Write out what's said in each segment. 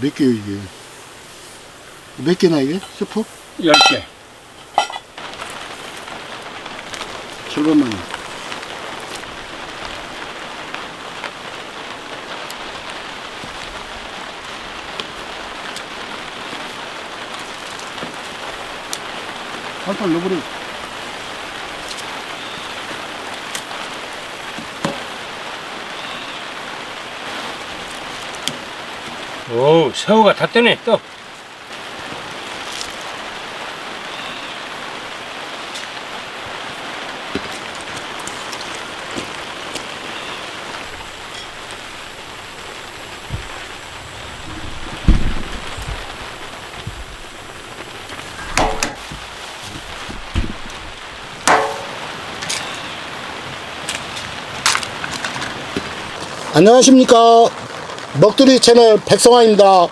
몇 개요 이게? 몇 개나 이게? 스프? 10개. 7번만 원. 팔팔 넣어버려. 오, 새우가 다 뜨네, 또. 안녕하십니까. 먹두리 채널 백성화입니다.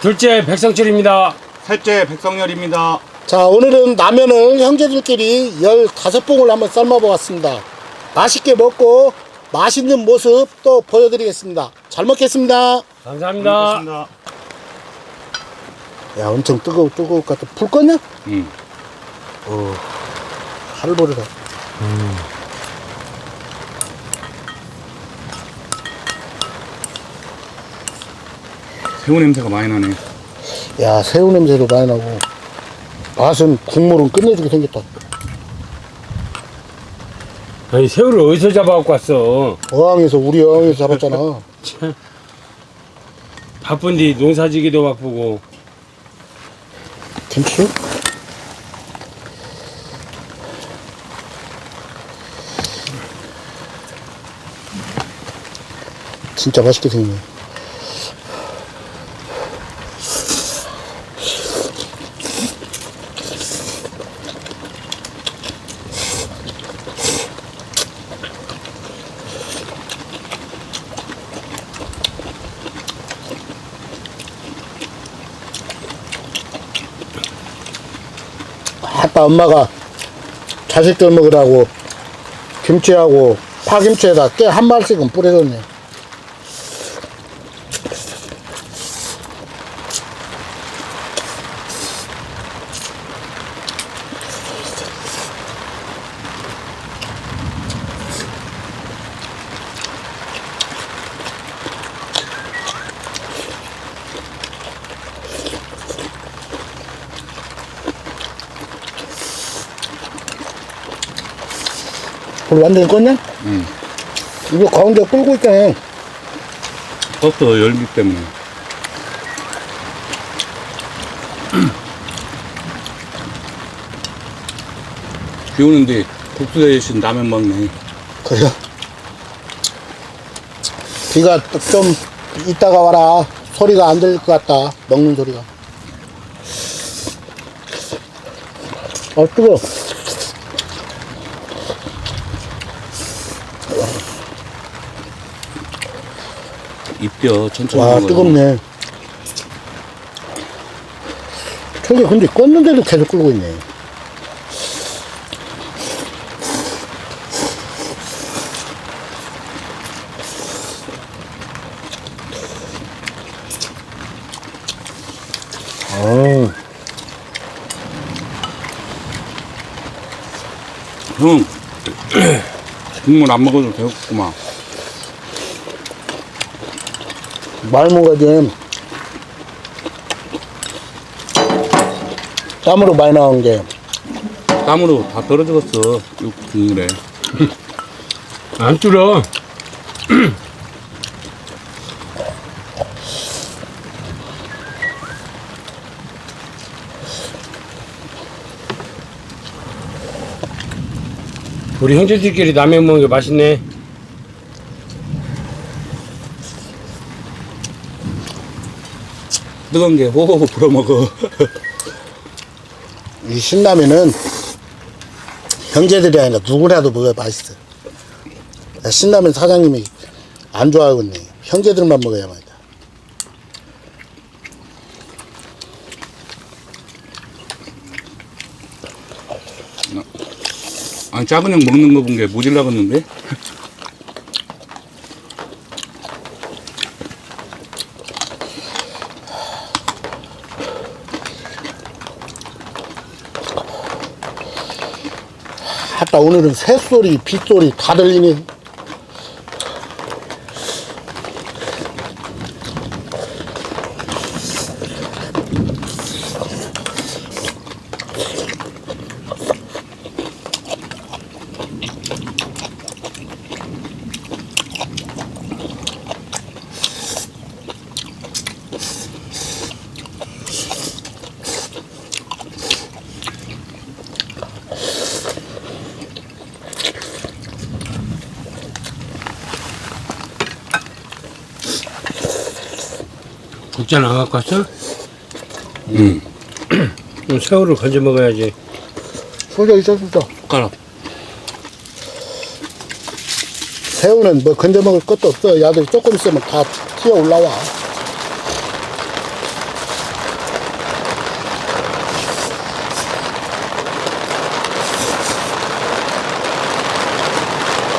둘째, 백성철입니다. 셋째 백성열입니다. 자, 오늘은 라면을 형제들끼리 15봉을 한번 삶아 보았습니다. 맛있게 먹고 맛있는 모습 또 보여드리겠습니다. 잘 먹겠습니다. 감사합니다. 야, 엄청 뜨거워, 뜨거울 것 같아. 불 껐냐? 응. 어, 할보리다. 새우 냄새가 많이 나네. 야, 새우 냄새도 많이 나고. 맛은 국물은 끝내주게 생겼다. 아니, 새우를 어디서 잡아갖고 왔어? 어항에서, 우리 어항에서 잡았잖아. 바쁜데 농사지기도 바쁘고. 김치? 진짜 맛있게 생겼네. 아빠 엄마가 자식들 먹으라고 김치하고 파김치에다 깨한 말씩은 뿌려줬네. 불 완전히 껐냐? 응. 이거 가운데 끓고 있잖아. 떴어 열기 때문에. 비 오는데 국수 대신 라면 먹네. 그래요? 비가 좀 이따가 와라. 소리가 안 들릴 것 같다. 먹는 소리가. 아, 뜨거. 입뼈 천천히 와. 뜨겁네. 저게 근데 껐는데도 계속 끓고 있네. 어, 형 국물 안 먹어도 되겠구만. 말 먹어야지. 땀으로 많이 나온 게. 땀으로 다 떨어졌어. 이 국물에. 안 줄어. 우리 형제들끼리 라면 먹는 게 맛있네. 뜨거운 게 호호호 불어 먹어. 이 신라면은 형제들이 아니라 누구라도 먹어야 맛있어. 야, 신라면 사장님이 안 좋아하겠네. 형제들만 먹어야 맛있다. 아니 작은 형 먹는 거 본 게 모질라 겠는데? 오늘은 새소리 빗소리 다 들리네 국자는 안 갖고 왔어? 응. 그럼 새우를 건져 먹어야지. 소자 있어 소자 숟가락. 새우는 뭐 건져 먹을 것도 없어 야들 조금 있으면 다 튀어 올라와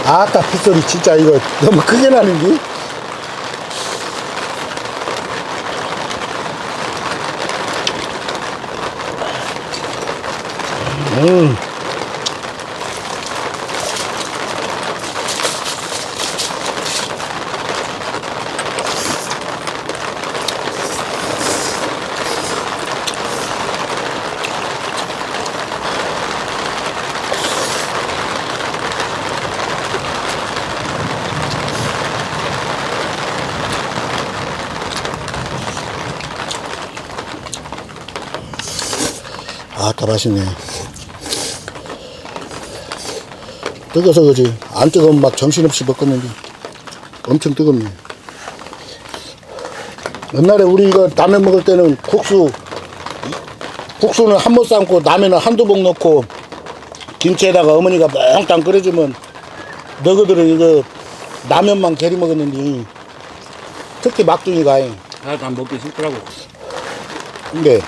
아따 빗소리 진짜 이거 너무 크게 나는지 음. 아따 맛있네 뜨거서 그지. 안 뜨거우면 막 정신없이 먹겠는데. 엄청 뜨겁네. 옛날에 우리 이거 라면 먹을 때는 국수 국수는 한 못 삶고 라면은 한두 봉 넣고 김치에다가 어머니가 몽땅 끓여주면 너희들은 이거 라면만 게리 먹었는데 특히 막둥이가 나도 안 먹기 싫더라고. 근데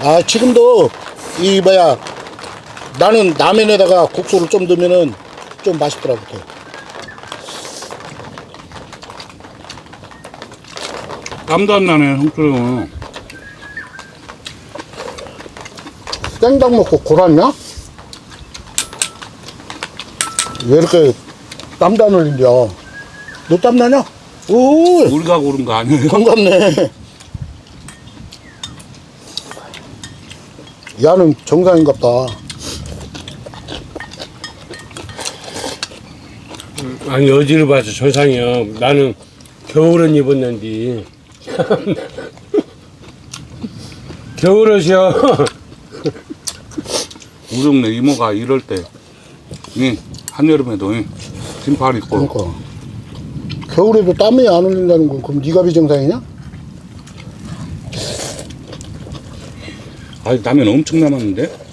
아 지금도 이 뭐야 나는 라면에다가 국수를 좀 넣으면은 좀 맛있더라고 더. 땀도 안 나네, 형수는. 생닭 먹고 골았냐? 왜 이렇게 땀도 안 흘린냐? 너 땀나냐? 오 우리가 고른 거 아니에요? 반갑네 야는 정상인갑다 아니 어디를 봐서 정상이야. 나는 겨울은 입었는데. 겨울옷이야. 우리 동네 이모가 이럴 때, 이 한여름에도 이 긴팔 입고 그러니까 겨울에도 땀이 안 흘린다는 건 그럼 네가 비정상이냐? 아, 라면 엄청 남았는데?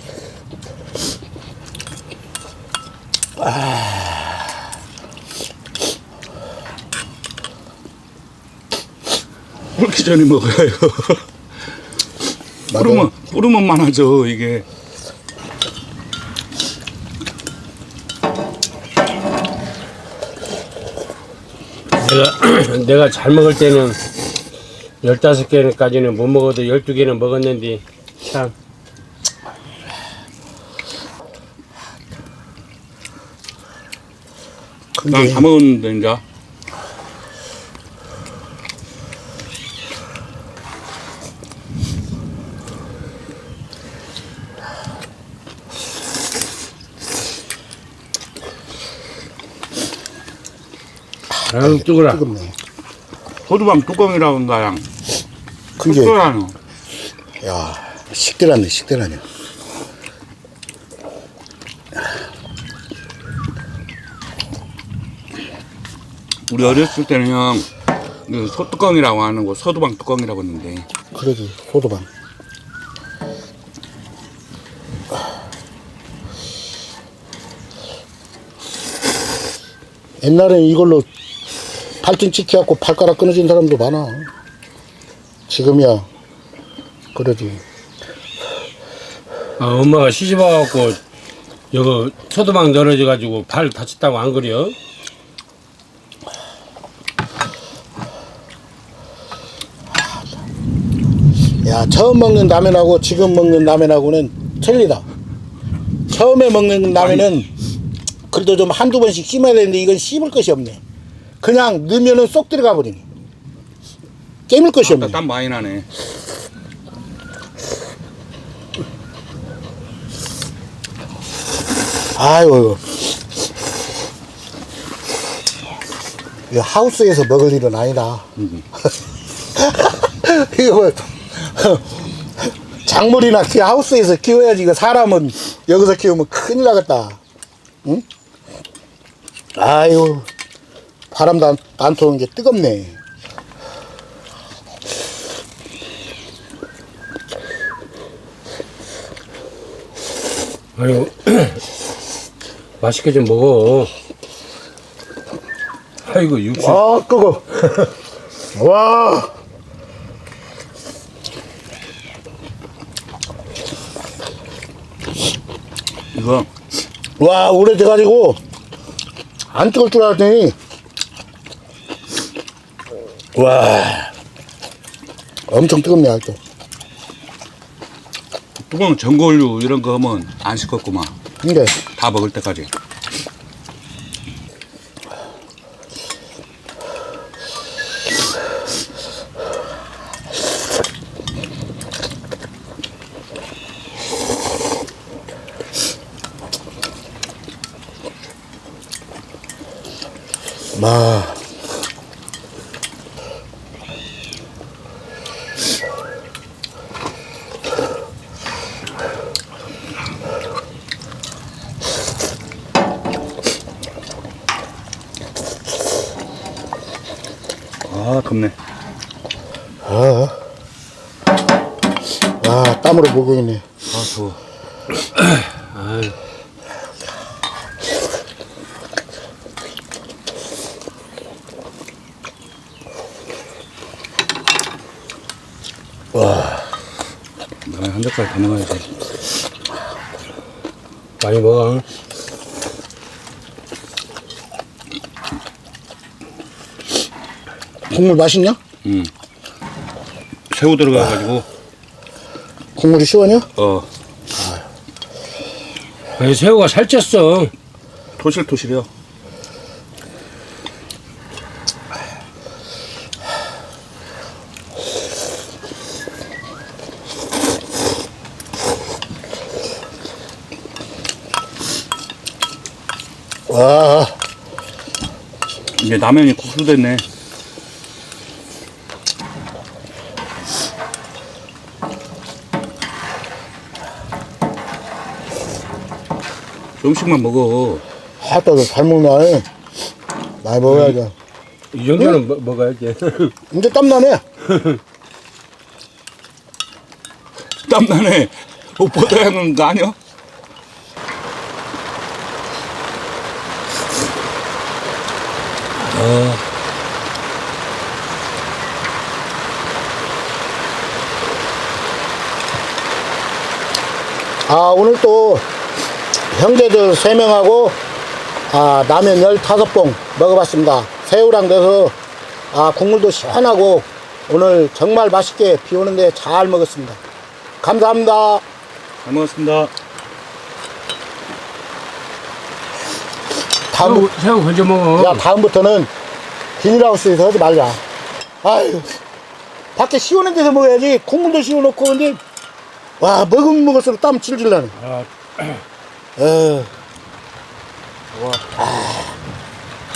끓기 전에. 맞아. 뿌르면, 뿌르면 많아져, 이게. 내가 내가 잘 먹을 때는 15개까지는 못 먹어도 12개는 먹었는데 참 근데 난다 먹었는데, 이제. 아유 뜨거라 뜨겁네 호두방 뚜껑이라고 한다, 양. 그게 뚜껑하노. 야 식대라네 식대라네 우리 어렸을 때는 형, 그 소뚜껑이라고 하는 거, 소두방 뚜껑이라고 했는데. 그래도 소도방 옛날엔 이걸로 팔등 찍혀갖고 팔가락 끊어진 사람도 많아. 지금이야. 그러지. 아, 엄마가 시집 와갖고 여거 소도망 늘어져 가지고 발 다쳤다고 안 그래요? 야 처음 먹는 라면하고 지금 먹는 라면하고는 틀리다. 처음에 먹는 라면은 그래도 좀 한두 번씩 씹어야 되는데 이건 씹을 것이 없네. 그냥 넣으면은 쏙 들어가 버리네. 깨물 것이 없네. 땀 많이 나네. 아유. 이 하우스에서 먹을 일은 아니다. 이거 뭐, 작물이나 키 하우스에서 키워야지. 이거 사람은 여기서 키우면 큰일 나겠다. 응? 아유. 바람도 안, 안 통는 게 뜨겁네. 아유 맛있게 좀 먹어. 아이고 육수. 아, 끄고. 와. 이거 와, 오래돼가지고 안 뜨거울 줄 알았더니 와 엄청 뜨겁네 아직도 뜨거운 전골류 이런 거 하면 안 식었구만. 근데 다 먹을 때까지. 마 아 덥네. 아, 아 땀으로 먹어있네 아 더워. 아유. 라면 한 젓갈 더 먹어야지. 많이 먹어. 국물 맛있냐? 응. 새우 들어가가지고 국물이 시원해? 어 아니, 새우가 살쪘어. 토실토실해요. 와 이제 라면이 국수 됐네. 조금씩만 먹어. 하다도 잘 먹네 많이 먹어야죠 이 정도는 먹- 먹어야지. 이제 땀나네 땀나네. 옷보다 하는 거 아니야? 아 오늘 또 형제들 세명하고 아 라면 15봉 먹어봤습니다. 새우랑 넣어서 아 국물도 시원하고 오늘 정말 맛있게 비 오는데 잘 먹었습니다. 감사합니다. 잘 먹었습니다. 다음, 새우, 새우 건져 먹어. 야 다음부터는 비닐하우스에서 하지 말자. 아유 밖에 시원한 데서 먹어야지. 국물도 시원놓고 근데 와 먹으면 먹을수록 땀 질질 나네. 아, 어.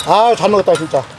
아, 잘 먹었다, 진짜.